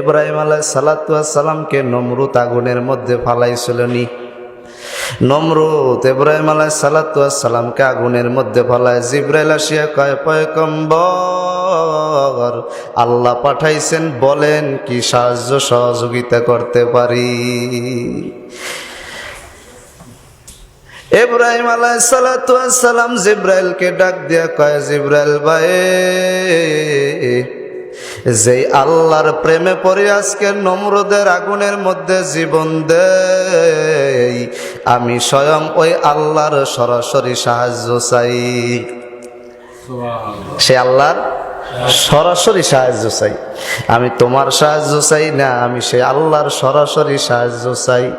এব্রাহিম আলাই সালাতামকে নমরুত আগুনের মধ্যে ফালাইছিল নি নমরুত এব্রাহিম আলাই সালাতামকে আগুনের মধ্যে ফালায়। জিব্রাইল আসিয়া কয় পয়কম্বর আল্লাহ পাঠাইছেন, বলেন কি সাহায্য সহযোগিতা করতে পারি? ইব্রাহিম আলাই সালাম জিব্রাইলকে ডাক দিয়া কয়, জিব্রাইল ভাই যে আল্লাহর প্রেমে পড়ে আজকে নমরুদের আগুনের মধ্যে জীবন দেই আমি স্বয়ং ওই আল্লাহর সরাসরি সাহায্য চাই। সে আল্লাহর সরাসরি সাহায্য চাই। আমি তোমার সাহায্য চাই না আমি সে আল্লাহর সরাসরি সাহায্য চাই।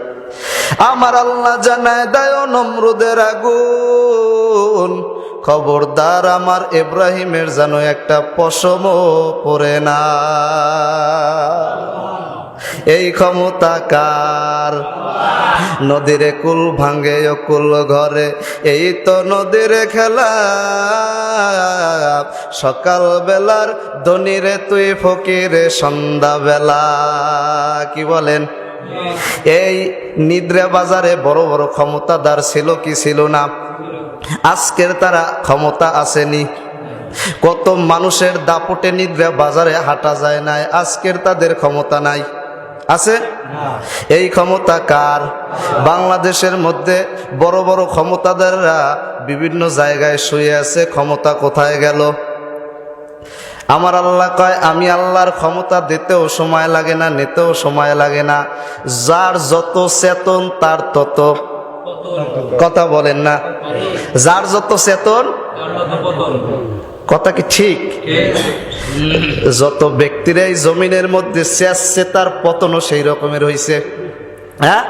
আমার আল্লাহ জানায় দায় নমরুদের আগুন খবরদার আমার ইব্রাহিমের যেন একটা পশম পড়ে না। এই ক্ষমতা কার? নদীর কুল ভাঙ্গে কুল ঘরে, এই তো নদীর খেলা। সকাল বেলার ধনিরে তুই ফকিরে সন্ধ্যা বেলা কি বলেন? এই নিদ্রা বাজারে বড় বড় ক্ষমতাদার ছিল কি ছিল না? আজকের তারা ক্ষমতা আসেনি। কত মানুষের দাপটে নিদ্রা বাজারে হাঁটা যায় নাই, আজকের তাদের ক্ষমতা নাই। আছে? এই ক্ষমতা কার? বাংলাদেশের মধ্যে বড় বড় ক্ষমতাদাররা বিভিন্ন জায়গায় শুয়ে আছে, ক্ষমতা কোথায় গেল? আমার আল্লাহ কয়, আমি আল্লাহর ক্ষমতা দিতেও সময় লাগে না, নিতেও সময় লাগে না। যার যত চেতন, তার তত কথা বলেন না। যার যত চেতন, কথা কি ঠিক? যত ব্যক্তির এই জমিনের মধ্যে শেষছে তার পতনও সেই রকমের হয়েছে হ্যাঁ?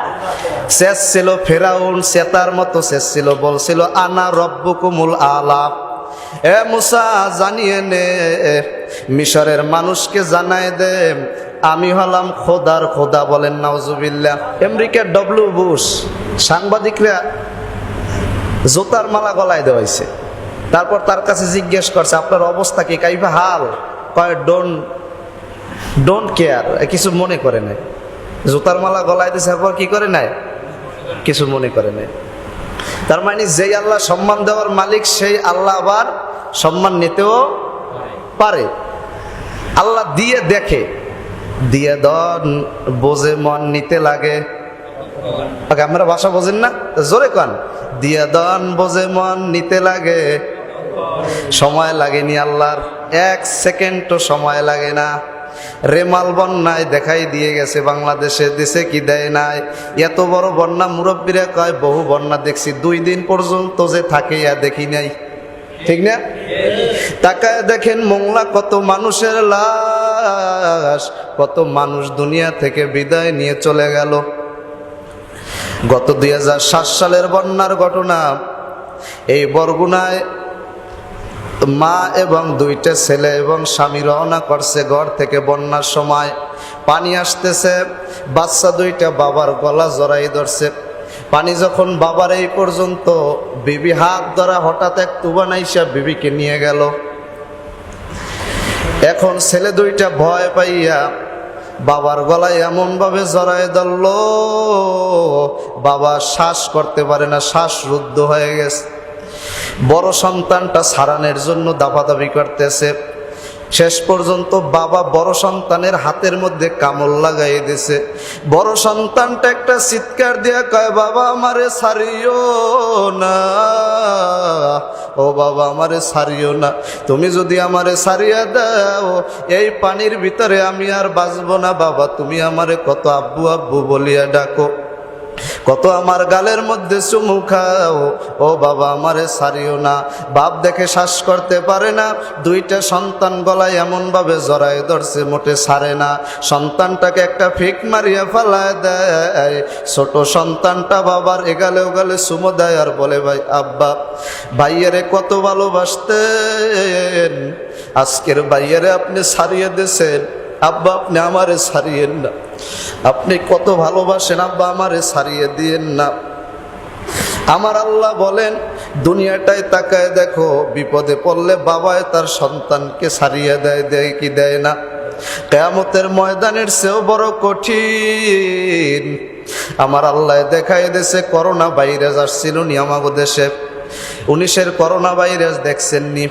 ছিল ফেরাউন সেতার মতো শেষ ছিল। বলছিল, আনা রব্বুকুমুল আলাপ এ মুসা, জানিয়ে নে, মিশরের মানুষকে জানায় দে আমি হলাম খোদার খোদা বলেন নাউজুবিল্লা আমেরিকার ডব্লিউ বুশ সাংবাদিকরা জোতার মালা গলায় দেওয়াইছে। তারপর তার কাছে জিজ্ঞেস করছে, আপনার অবস্থা কি? কাইফা হাল? কয় ডোন্ট ডোন্ট কেয়ার কিছু মনে করে নাই। জুতার মালা গলায় দিছে, এরপর কি করে নাই? কিছু মনে করে নাই। তার মানে যেই আল্লাহ সম্মান দেওয়ার মালিক, সেই আল্লাহ আবার সম্মান নিতেও পারে। আল্লাহ দিয়ে দেখে। দিয়ে দন বোঝে মন নিতে লাগে। আপনারা ভাষা বোঝেন না? জোরে কন। দিয়ে দন বোঝে মন নিতে লাগে। সময় লাগেনি আল্লাহর। এক সেকেন্ডও সময় লাগে না। রেমাল বন্যায় দেখাই দিয়ে গেছে বাংলাদেশে, দেশে কি দেয় নাই? এত বড় বন্যা মুরব্বীরা কয়, বহু বন্যা দেখছি। দুই দিন পর্যন্ত যে থাকে ইয়া দেখি নাই। ঠিক না? তাকায় দেখেন মোংলা কত মানুষের লাশ, কত মানুষ দুনিয়া থেকে বিদায় নিয়ে চলে গেল। গত দুই হাজার সাত সালের বন্যার ঘটনা, এই বরগুনায় মা এবং দুইটা ছেলে এবং স্বামী রওনা করছে ঘর থেকে বন্যার সময়। পানি আসতেছে, বাচ্চা দুইটা বাবার গলা জড়াই ধরছে। পানি যখন বাবার এই পর্যন্ত বিবি হাত ধরা হঠাৎ এক তুবান আইসা বিবিকে নিয়ে গেল। এখন ছেলে দুইটা ভয় পাইয়া বাবার গলায় এমন ভাবে জড়ায় ধরল, বাবা শ্বাস করতে পারে না, শ্বাস রুদ্ধ হয়ে গেছে। বড় সন্তানটা সারানের জন্য দাপাদাপি করতেছে। শেষ পর্যন্ত বাবা বড় সন্তানের হাতের মধ্যে কামল লাগাই দিছে। বড় সন্তানটা একটা চিৎকার দিয়া কয়, বাবা আমারে সারিও না। ও বাবা আমারে সারিও না। তুমি যদি আমারে সারিয়া দাও, এই পানির ভিতরে আমি আর বাঁচবো না। বাবা, তুমি আমারে কত আব্বু আব্বু বলিয়া ডাকো। কত আমার গালের মধ্যে চুমু খাও। ও বাবা, আমারে সারিও না। বাপ দেখে শ্বাস করতে পারে না। দুইটা সন্তান গলায় এমন ভাবে জড়ায় ধরছে, মোটে সারে না। সন্তানটাকে একটা ফিক মারিয়া ফেলায় দেয়। ছোট সন্তানটা বাবার এগালে ওগালে চুমো দেয় আর বলে, ভাই, আব্বা, ভাইয়ারে কত ভালোবাসতেন। আজকের ভাইয়ারে আপনি সারিয়ে দিয়েছেন। আব্বা, আপনি আমারে সারিয়েন না। আপনি কত ভালোবাসেন, আব্বা, আমারে সারিয়ে দিয়েন না। আমার আল্লাহ বলেন, দুনিয়াটায় তাকায় দেখো, বিপদে পড়লে বাবায় তার সন্তানকে সারিয়ে দেয় দেয় কি দেয় না। কেয়ামতের ময়দানের চেয়েও বড় কঠিন। আমার আল্লাহ দেখাই দেশে করোনা ভাইরাস আসছিল নি আমাগো দেশে। উনিশের করোনা ভাইরাস দেখছেন নি।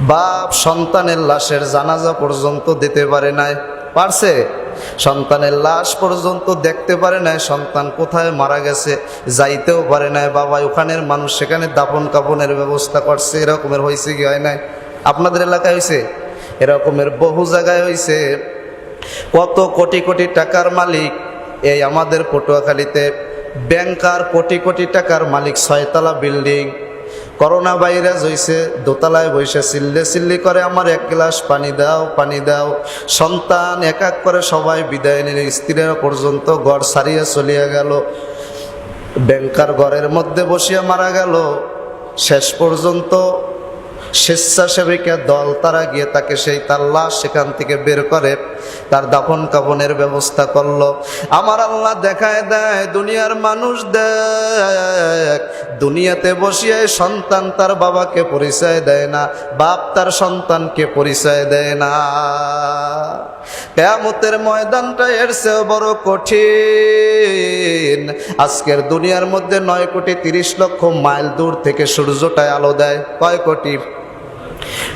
বাপ সন্তানের লাশের জানাজা পর্যন্ত দিতে পারে নাই। পারছে? সন্তানের লাশ পর্যন্ত দেখতে পারে নাই, সন্তান কোথায় মারা গেছে যাইতেও পারে নাই। বাবা, ওখানের মানুষ সেখানে দাপন কাপনের ব্যবস্থা করছে, এরকমের হয়েছে কি হয় নাই? আপনাদের এলাকায় হয়েছে? এরকমের বহু জায়গায় হয়েছে। কত কোটি কোটি টাকার মালিক এই আমাদের পটুয়াখালীতে। ব্যাংকার কোটি কোটি টাকার মালিক, ছয়তলা বিল্ডিং করোনা ভাইরাস হইছে, দোতলায় বসে চিল্লে চিল্লি করে, আমার এক গ্লাস পানি দাও পানি দাও। সন্তান এক এক করে সবাই বিদায় নিলে, স্ত্রীরা পর্যন্ত গড় সারিয়ে চলিয়া গেল। ব্যাংকার ঘরের মধ্যে বসিয়া মারা গেল। শেষ পর্যন্ত স্বেচ্ছাসেবিকা দল তারা গিয়ে তাকে সেই তার লাশ সেখান থেকে বের করে। তার দাফন কাফনের ব্যবস্থা করল। আমার আল্লাহ দেখায় দেয়, দুনিয়ার মানুষ দেখ, দুনিয়াতে বসিয়ে সন্তান তার বাবাকে পরিচয় দেয় না, বাপ তার সন্তানকে পরিচয় দেয় না। কেয়ামতের ময়দানটা এর চেয়েও বড় কঠিন। আজকের দুনিয়ার মধ্যে নয় কোটি তিরিশ লক্ষ মাইল দূর থেকে সূর্যটায় আলো দেয়। কয় কোটি?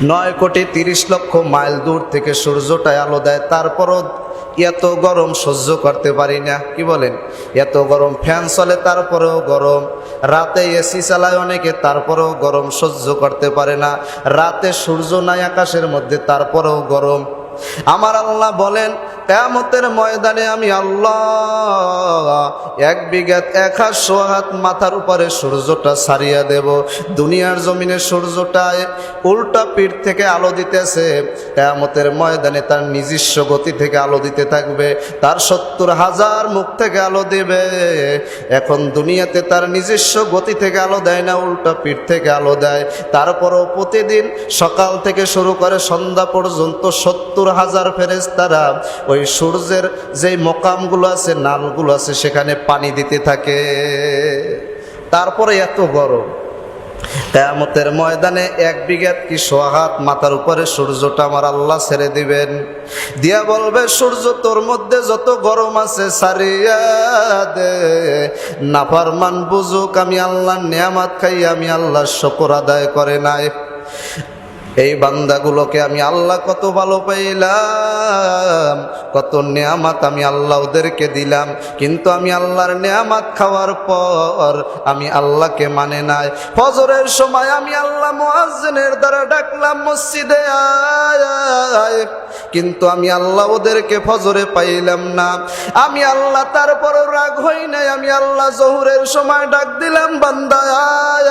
নয় কোটি তিরিশ লক্ষ মাইল দূর থেকে সূর্যটায় আলো দেয়। তারপরও এত গরম সহ্য করতে পারি না। কি বলেন? এত গরম ফ্যান চলে, তারপরেও গরম। রাতে এসি চালায় অনেকে, তারপরেও গরম সহ্য করতে পারে না। রাতে সূর্য নাই আকাশের মধ্যে, তারপরেও গরম। আমার আল্লাহ বলেন কেমতের ময়দানে আমি আল্লাহ এক বিঘাত এক হাত হাত মাথার উপরে সূর্যটা সারিয়া দেব। দুনিয়ার জমিনে সূর্যটায় উল্টা পিঠ থেকে আলো দিতেছে। কেয়ামতের ময়দানে তার নিজস্ব গতি থেকে আলো দিতে থাকবে। তার সত্তর হাজার মুখ থেকে আলো দেবে। এখন দুনিয়াতে তার নিজস্ব গতি থেকে আলো দেয় না, উল্টা পিঠ থেকে আলো দেয়। তারপরও প্রতিদিন সকাল থেকে শুরু করে সন্ধ্যা পর্যন্ত সত্তর হাজার ফেরেস তারা ওই সূর্যের যে মকামগুলো আছে, নালগুলো আছে, সেখানে পানি দিতে থাকে। তারপরে এত গরম। কেয়ামতের ময়দানে এক বিঘাত কি সোহাত মাথার উপরে সূর্যটা আমার আল্লাহ ছেড়ে দিবেন। দিয়া বলবে, সূর্য তোর মধ্যে যত গরম আছে সারিয়া দে। নাফারমান বুঝুক, আমি আল্লাহ নিয়ামাত খাই, আমি আল্লাহ শকর আদায় করে নাই। এই বান্দাগুলোকে আমি আল্লাহ কত ভালো পাইলাম। কত নেয়ামাত আমি আল্লাহ ওদেরকে দিলাম, কিন্তু আমি আল্লাহর নেয়ামাত খাওয়ার পর আমি আল্লাহকে মানে নাই ফজরের সময় আমি আল্লাহ মুয়াজ্জিনের দ্বারা ডাকলাম, মসজিদে। কিন্তু আমি আল্লাহ ওদেরকে ফজরে পাইলাম না আমি আল্লাহ তারপরও রাগ হই নাই, আমি আল্লাহ জহুরের সময় ডাক দিলাম, বান্দা, আয়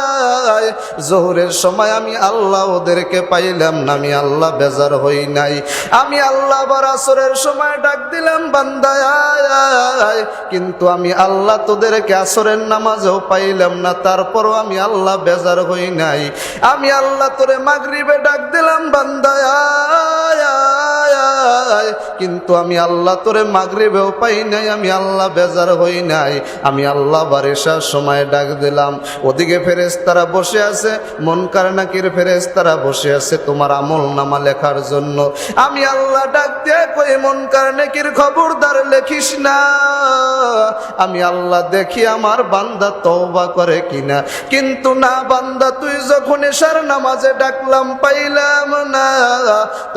আয়। জহুরের সময় আমি আল্লাহ ওদেরকে পাইলাম না, আমি আল্লাহ বেজার হই নাই আমি আল্লাহ আবার আসরের সময় ডাক দিলাম বান্দা, আয় আয়। কিন্তু আমি আল্লাহ তোদেরকে আসরের নামাজও পাইলাম না, তারপরও আমি আল্লাহ বেজার হই নাই আমি আল্লাহ তোরে মাগরিবে ডাক দিলাম, বান্দা কিন্তু আমি আল্লাহ তোরে মাগরিবেও পাই নাই, আমি আল্লাহ বেজার হই নাই। আমি আল্লাহ বারিশার সময় ডাক দিলাম। ওদিকে ফেরেস তারা বসে আছে, মন কারনাকির ফেরেস তারা বসে আছে তোমার আমল নামা লেখার জন্য। আমি আল্লাহ ডাক দিয়ে কই, মন কারনাকির খবরদার লেখিস না। আমি আল্লাহ দেখি আমার বান্দা তওবা করে কিনা। কিন্তু না বান্দা, তুই যখন এসার নামাজে ডাকলাম, পাইলাম না।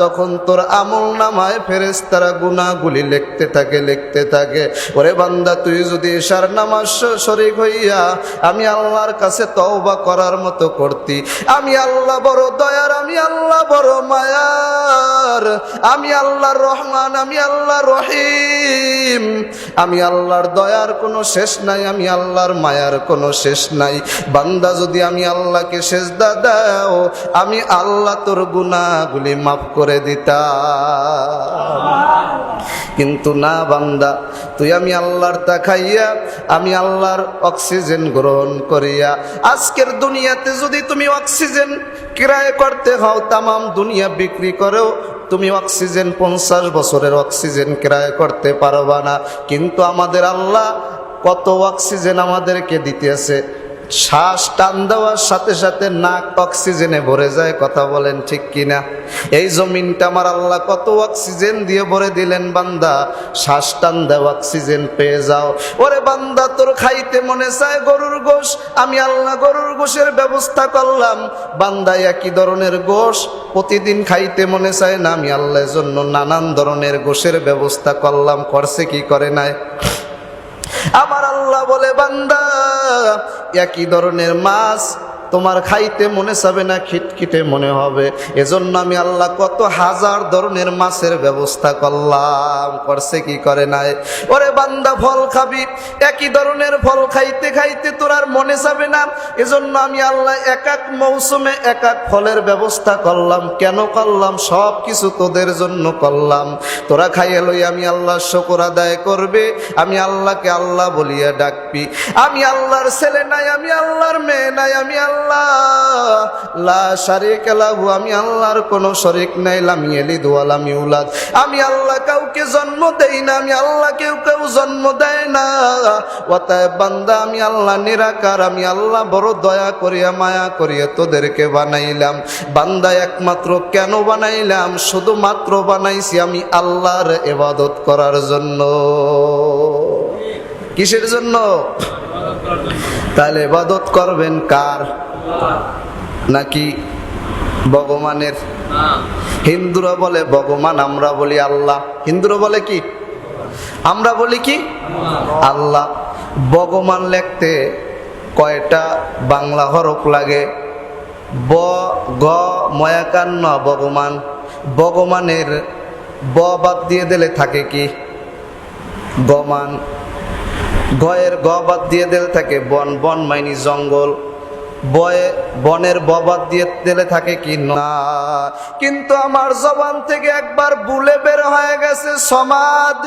তখন তোর আমল নামায় ফেরেস তারা গুণাগুলি লিখতে থাকে লিখতে থাকে। ওরে বান্দা, তুই যদি এসার নামাজ শরিক হইয়া আমি আল্লাহর কাছে তওবা করার মতো করতি, আমি আল্লাহ বড় দয়ার, আমি আল্লাহ বড় মায়ার, আমি আল্লাহর রহমান, আমি আল্লাহ রহিম, আমি আল্লাহর দয়ার কোনো শেষ নাই, আমি আল্লাহর মায়ার কোনো শেষ নাই। বান্দা, যদি আমি আল্লাহকে সেজদা দাও, আমি আল্লাহ তোর গুণাগুলি মাফ করে দিতাম। কিন্তু না বান্দা, তুই আমি আল্লাহর তা খাইয়া, আমি আল্লাহর অক্সিজেন গ্রহণ করিয়া, আজকের দুনিয়াতে যদি তুমি অক্সিজেন ক্রয় করতে হও, তামাম দুনিয়া বিক্রি করেও তুমি অক্সিজেন পঞ্চাশ বছরের অক্সিজেন ক্রয় করতে পারবা না। কিন্তু আমাদের আল্লাহ কত অক্সিজেন আমাদেরকে দিতেছে? শ্বাস টান দেওয়ার সাথে সাথে নাক অক্সিজেনে ভরে যায়, কথা বলেন ঠিক কিনা? এই জমিনটা আমার আল্লাহ কত অক্সিজেন দিয়ে ভরে দিলেন, বান্দা। শ্বাস টান দেওয়া অক্সিজেন পেয়ে যাও। ওরে বান্দা, তোর খাইতে মনে চায় গরুর গোশ। আমি আল্লাহ গরুর গোশের ব্যবস্থা করলাম। বান্দা, একই ধরনের গোশ। প্রতিদিন খাইতে মনে চায় না, আমি আল্লাহর জন্য নানান ধরনের গোশের ব্যবস্থা করলাম। করছে কি করে নাই? আমার আল্লাহ বলে বান্দা একই ধরনের মাছ তোমার খাইতে মনে চাবে না, খিটখিটে মনে হবে। এজন্য আমি আল্লাহ কত হাজার ধরনের মাছের ব্যবস্থা করলাম। করছে কি করে নাই? ওরে বান্দা, ফল খাবি। একই ধরনের ফল খাইতে খাইতে তোর আর মনে চাবে না। এজন্য আমি আল্লাহ এক এক মৌসুমে এক এক ফলের ব্যবস্থা করলাম। কেন করলাম? সব কিছু তোদের জন্য করলাম। তোরা খাইয়ে লই আমি আল্লাহ শকর আদায় করবে। আমি আল্লাহকে আল্লাহ বলিয়া ডাকবি। আমি আল্লাহর ছেলে নাই, আমি আল্লাহর মেয়ে নাই, আমি আল্লাহ লা শারিক লাহু, আমি আল্লাহর কোনো শরিক নাই। লামি এলিদ ওয়া লাম ইউলাদ। আমি আল্লাহ কাউকে জন্ম দেই না, আমি আল্লাহ কেউ কেউ জন্ম দেয় না। বান্দা, আমি আল্লাহ নিরাকার, আমি আল্লাহ বড় দয়া করিয়া, মায়া করিয়া তোদেরকে বানাইলাম। বান্দা একমাত্র কেন বানাইলাম? শুধুমাত্র বানাইছি আমি আল্লাহর এবাদত করার জন্য। কিসের জন্য? তাহলে এবাদত করবেন কার? নাকি ভগবানের? হিন্দুরা বলে, ভগবান, আমরা বলি আল্লাহ। হিন্দুরা বলে কি? আমরা বলি কি? আল্লাহ। ভগবান লিখতে কয়টা বাংলা হরফ লাগে? ব গ ময়াকান্ন, ভগবান। ভগবানের ব বাদ দিয়ে দিলে থাকে কি? গমান। গয়ের গ বাদ দিয়ে দিলে থাকে বন। বন মাইনি জঙ্গল। বয়ে বনের ববাদ দিয়ে তেলে থাকে কি না? কিন্তু আমার জবান থেকে একবার বুলে বের হয়ে গেছে সমাদ।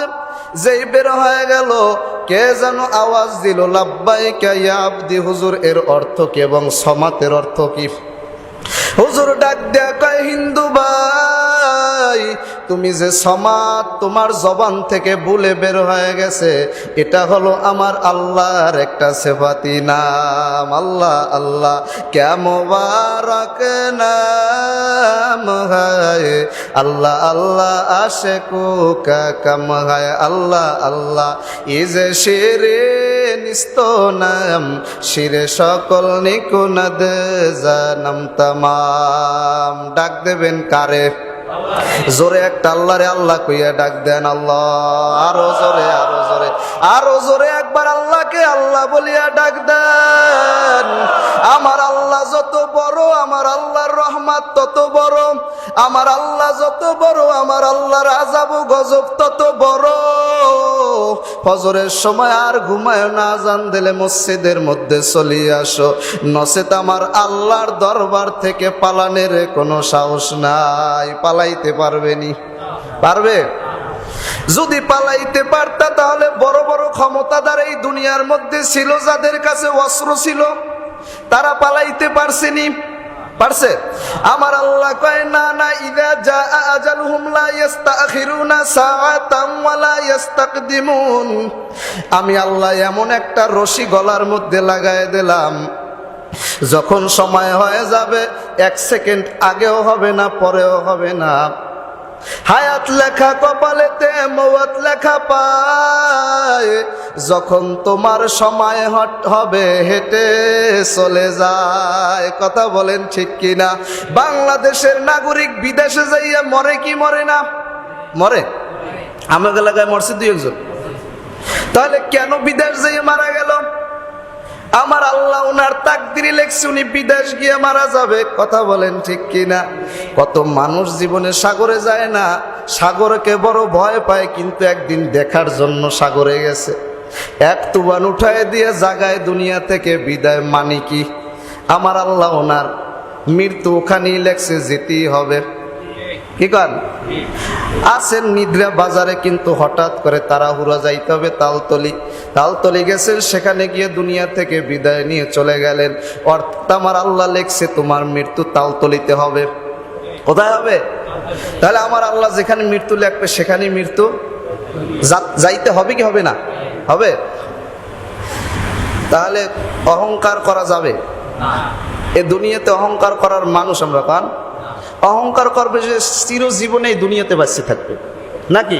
যেই বের হয়ে গেল, কে যেন আওয়াজ দিল লাব্বাই আব্দি, হুজুর, এর অর্থ কি এবং সমাতের অর্থ কি? হুজুর ডাক দেয়া কয়, হিন্দু ভাই, তুমি যে সমাজ তোমার জবান থেকে ভুলে বের হয়ে গেছে, এটা হলো আমার আল্লাহর একটা সেফাতি নাম। আল্লাহ আল্লাহ কেমবারক নাম হায়? আল্লাহ আল্লাহ আশে কুকা কাম হায়? আল্লাহ আল্লাহ ইজে শিরে নিস্ত নাম, শিরে সকল নিকুনদ জানাম তামাম। ডাক দেবেন কারে? জোরে একটা আল্লাহরে আল্লাহ কইয়া ডাক দেন আল্লাহ। আরও জোরে, আরও আরও জোরে একবার আল্লাহকে আল্লাহ বলিয়া ডাক দেন। আমার আল্লাহ যত বড়, আমার আল্লাহর রহমত তত বড়। আমার আল্লাহ যত বড়, আমার আল্লাহর আজাব গজব তত বড়। ফজরের সময় আর ঘুমায় না জান দিলে মসজিদের মধ্যে চলিয়ে আসো। নসেত আমার আল্লাহর দরবার থেকে পালানের কোনো সাহস নাই, পালাইতে পারবেনি পারবে? যদি পালাইতে পারতা, তাহলে বড় বড় ক্ষমতাদার এই দুনিয়ার মধ্যে ছিল, যাদের কাছে অস্ত্র ছিল, তারা পালাইতে পারছেনি। পারছে? আমার আল্লাহ কয়, না না, ইদা জা আজালুহুম লা ইস্তাখিরুনা সাআতাম ওয়া লা ইস্তাকদিমুন আমি আল্লাহ এমন একটা রশি গলার মধ্যে লাগায় দিলাম, যখন সময় হয়ে যাবে, এক সেকেন্ড আগেও হবে না, পরেও হবে না। হায়াত লেখা কপালেতে মৌত লেখা পায়। যখন তোমার সময় হট হবে, হেঁটে চলে যায়। কথা বলেন ঠিক কিনা? বাংলাদেশের নাগরিক বিদেশে যাইয়া মরে কি মরে না? মরে? আমার এলাকায় মরছে দুই একজন। তাহলে কেন বিদেশ যাইয়ে মারা গেল? ওনার তাকদিরি লেখছে, উনি বিদেশ গিয়ে মারা যাবে। কথা বলেন ঠিক কিনা? কত মানুষ জীবনে সাগরে যায় না, সাগরকে বড় ভয় পায়, কিন্তু একদিন দেখার জন্য সাগরে গেছে। এক তুবান উঠায় দিয়ে জাগায় দুনিয়া থেকে বিদায়, মানি কি? আমার আল্লাহ ওনার মৃত্যু ওখানেই লেখছে, যেতেই হবে। কি কন আছেন নিদ্রা বাজারে, কিন্তু হঠাৎ করে তাড়াহুড়া যাইতে হবে তালতলি। তালতলি গেছেন, সেখানে গিয়ে দুনিয়া থেকে বিদায় নিয়ে চলে গেলেন। অর্থাৎ আমার আল্লাহ লেখছে, তোমার মৃত্যু তালতলিতে হবে। কোথায় হবে? তাহলে আমার আল্লাহ যেখানে মৃত্যু লেখবে, সেখানেই মৃত্যু যাইতে হবে কি হবে না? হবে? তাহলে অহংকার করা যাবে। এ দুনিয়াতে অহংকার করার মানুষ আমরা কান অহংকার করবে যে চিরজীবনে এই দুনিয়াতে বাঁচতে থাকবে। নাকি?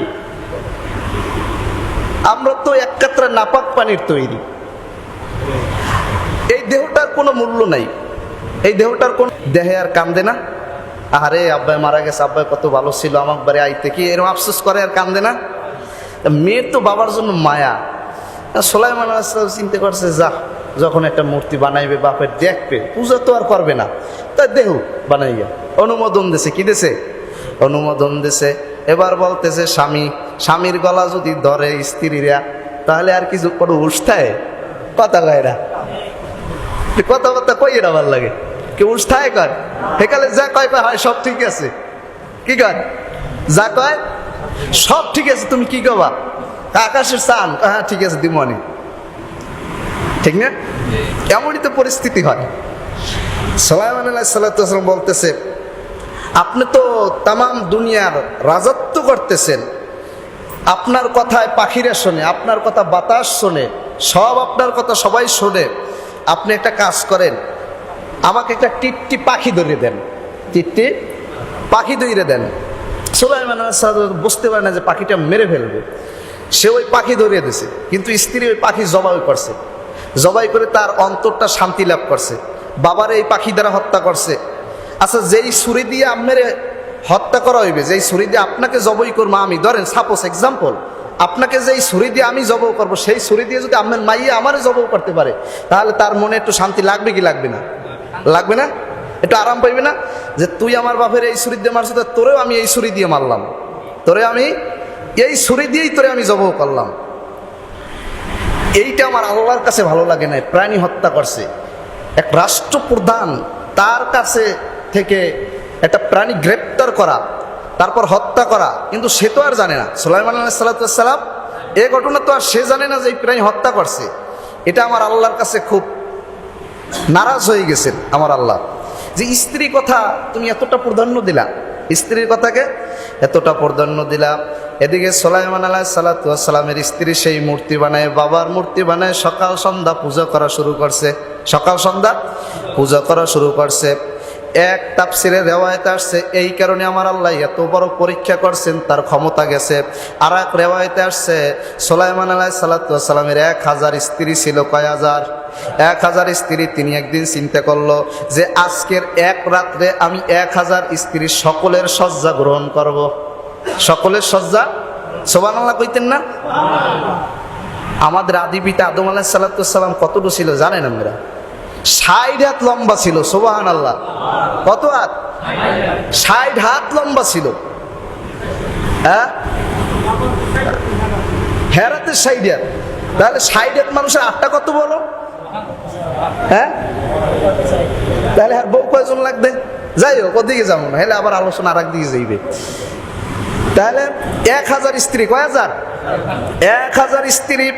আমরা তো এক কাতরা নাপাক পানির তৈরি। এই দেহটার কোনো মূল্য নাই। এই দেহটার কোন দেহে আর কান্দে না। আরে আব্বাই মারা গেছে, আব্বাই কত ভালো ছিল আমার বাড়ি আইতে কি এরকম আফসোস করে আর কান্দে না? মেয়ের তো বাবার জন্য মায়া। সোলাইমান চিন্তা করছে যা যখন একটা মূর্তি বানাইবে, বাপের দেখবে, পূজা তো আর করবে না। তা দেহ বানাইয়া, অনুমোদন দিছে, কি দিছে? অনুমোদন দিছে। এবার বলতেছে, স্বামী, স্বামীর গলা যদি ধরে স্ত্রীরা, তাহলে আর কিছু কোনো উষ্ঠায় কথা কয় না। কথাবার্তা কই এটা ভালো লাগে। কেউ উষ্ঠায় কর সেকালে যা কয় কয়, হয় সব ঠিক আছে। কি কর যা কয়, সব ঠিক আছে, তুমি কি কবা? আকাশের চান হ্যাঁ ঠিক আছে দিমনি ঠিক না? এমনই তো পরিস্থিতি হয়। সালাইমান আলাহ সাল্লাম বলতেছে, আপনি তো তাম দুনিয়ার রাজত্ব করতেছেন। আপনার কথায় পাখিরা শোনে, আপনার কথা বাতাস শোনে, সব আপনার কথা সবাই শোনে। আপনি একটা কাজ করেন, আমাকে একটা টিটটি পাখি ধরিয়ে দেন। টিটটি পাখি ধরিয়ে দেন। সুলাইমান বুঝতে পারে না যে পাখিটা মেরে ফেলবে। সে ওই পাখি ধরিয়ে দিছে, কিন্তু স্ত্রী ওই পাখি জবাই করছে। জবাই করে তার অন্তরটা শান্তি লাভ করছে। বাবার এই পাখি দ্বারা হত্যা করছে। আচ্ছা যেই ছুরি দিয়ে আপনার হত্যা করা হইবে, যেই ছুরি দিয়ে আপনাকে জবই করব আমি, ধরেন সাপোজ এক্সাম্পল আপনাকে যেই ছুরি দিয়ে আমি জবও করব, সেই ছুরি দিয়ে যদি আপনার মাইয়ে আমারও জবও করতে পারে, তাহলে তার মনে একটু শান্তি লাগবে কি লাগবে না? লাগবে না? একটু আরাম পাইবে না? যে তুই আমার বাপের এই ছুরি দিয়ে মারছো তোরেও আমি এই ছুরি দিয়ে মারলাম। তোরে আমি, এই ছুরি দিয়েই তোরে আমি জবও করলাম। এইটা আমার আল্লাহর কাছে ভালো লাগে না প্রাণী হত্যা করছে। এক রাষ্ট্রপ্রধান তার কাছে থেকে একটা প্রাণী গ্রেপ্তার করা, তারপর হত্যা করা, কিন্তু সে তো আর জানে না। সোলাইমান সাল্লাম এ ঘটনা তো আর সে জানে না যে এই প্রাণী হত্যা করছে। এটা আমার আল্লাহর কাছে খুব নারাজ হয়ে গেছেন আমার আল্লাহ। যে স্ত্রী কথা তুমি এতটা প্রাধান্য দিলা স্ত্রীর কথাকে এতটা প্রাধান্য দিলাম। এদিকে সোলাইমান আলাহ সালাতামের স্ত্রী সেই মূর্তি বানায়, বাবার মূর্তি বানায়, সকাল সন্ধ্যা পূজা করা শুরু করছে। সকাল সন্ধ্যা পূজা করা শুরু করছে। এক তাপসিরে রেওয়ায়তে আসছে এই কারণে আমার আল্লাহ এত বড় পরীক্ষা করছেন তার ক্ষমতা গেছে। আর এক রেওয়ায়তে আসছে সোলাইমান আলাহ সাল্লাতামের এক হাজার স্ত্রী ছিল কয় হাজার? এক হাজার স্ত্রী তিনি একদিন চিন্তা করল যে আজকের এক রাত্রে আমি এক হাজার স্ত্রী সকলের শয্যা গ্রহণ করব। সকলের শয্যা? সোবান আল্লাহ কইতেন না? আমাদের আদি পিতা আদম আলাহ সাল্লাতাম কতটুকু ছিল জানেন আমরা ষাট হাত লম্বা ছিল সোবাহান আল্লাহ কত হাত? ষাট হাত লম্বা ছিল। হ্যাঁ? হেরাতের ষাট হাত। তাহলে ষাট হাত মানুষের আটটা কত বলো? হ্যাঁ? তাহলে আর বউ কয়জন লাগবে? যাই হোক, ওদিকে যাব না, হলে আবার আলোচনা আর দিকে যাইবে। তাহলে এক হাজার স্ত্রী, কয় হাজার? এক হাজার স্ত্রী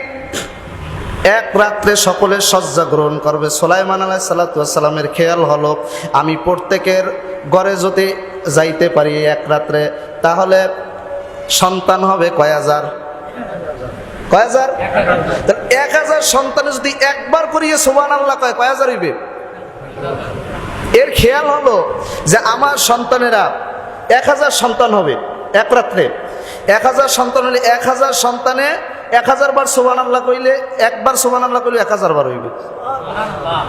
এক রাত্রে সকলের শয্যা গ্রহণ করবে। সোলাইমান আলাহ সাল্লাতামের খেয়াল হলো, আমি প্রত্যেকের ঘরে যদি যাইতে পারি এক রাত্রে, তাহলে সন্তান হবে কয় হাজার? কয় হাজার? এক হাজার সন্তানে যদি একবার করিয়ে সোমান আল্লাহ কয় কয় হাজার হইবে? এর খেয়াল হলো যে আমার সন্তানেরা এক হাজার সন্তান হবে এক রাত্রে। এক হাজার সন্তান হলে এক হাজার সন্তানে এক হাজার বার সোবান আল্লাহ কইলে, একবার সোবান আল্লাহ কইলে এক হাজার বার হইবে।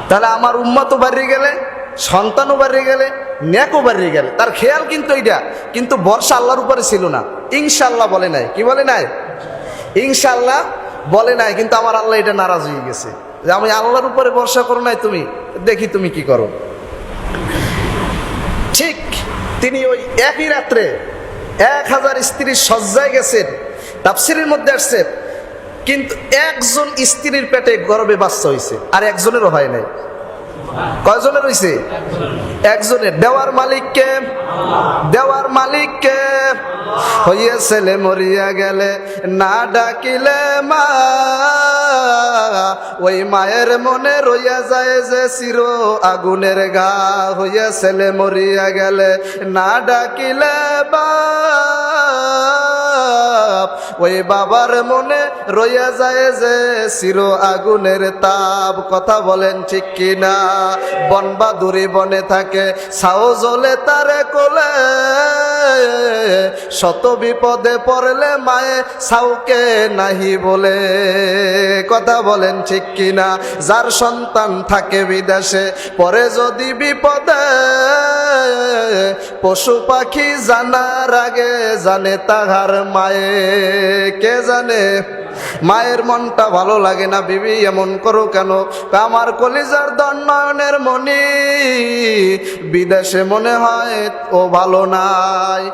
তাহলে আমার উম্মাতও বাড়িয়ে গেলে, সন্তানও বাড়িয়ে গেলে ন্যাকও বাড়িয়ে গেলে। তার খেয়াল কিন্তু এইটা, কিন্তু বর্ষা আল্লাহর উপরে ছিল না। ইনশাল্লাহ বলে নাই। কি বলে নাই? ইনশাল্লাহ বলে নাই, কিন্তু আমার আল্লাহ এটা নারাজ হয়ে গেছে। যে আমি আল্লাহর উপরে ভরসা করো নাই তুমি, দেখি তুমি কি করো। ঠিক তিনি ওই একই রাত্রে এক হাজার স্ত্রীর সজ্জায় গেছেন। তাফসিরের মধ্যে আসছে কিন্তু একজন স্ত্রীর পেটে গর্বে বাচ্চা হয়েছে আর একজনেরও হয় নাই। কয়জনের হয়েছে একজনের। দেওয়ার মালিককে দেওয়ার মালিককে। হইয়ে ছেলে মরিয়া গেলে না ডাকিলে মা। ওই মায়ের মনে রইয়া যায় যে চির আগুনের গা। হইয়া ছেলে মরিয়া গেলে না ডাকিলে বা ওই বাবার মনে রইয়া যায় যে চির আগুনের তাপ। কথা বলেন ঠিক কিনা? বন বাদুরি বনে থাকে, ছাও জ্বলে তারে কোলে। শত বিপদে পড়লে মায়ে সাউকে নাহি বলে। কথা বলেন ঠিক কিনা? যার সন্তান থাকে বিদেশে, পরে যদি বিপদে পশু পাখি জানার আগে জানে তাহার মায়ে। কে জানে? মায়ের মনটা ভালো লাগে না, বিবি এমন করো কেন? আমার কলিজার দন্নয়নের মনি বিদেশে মনে হয় ও ভালো নাই।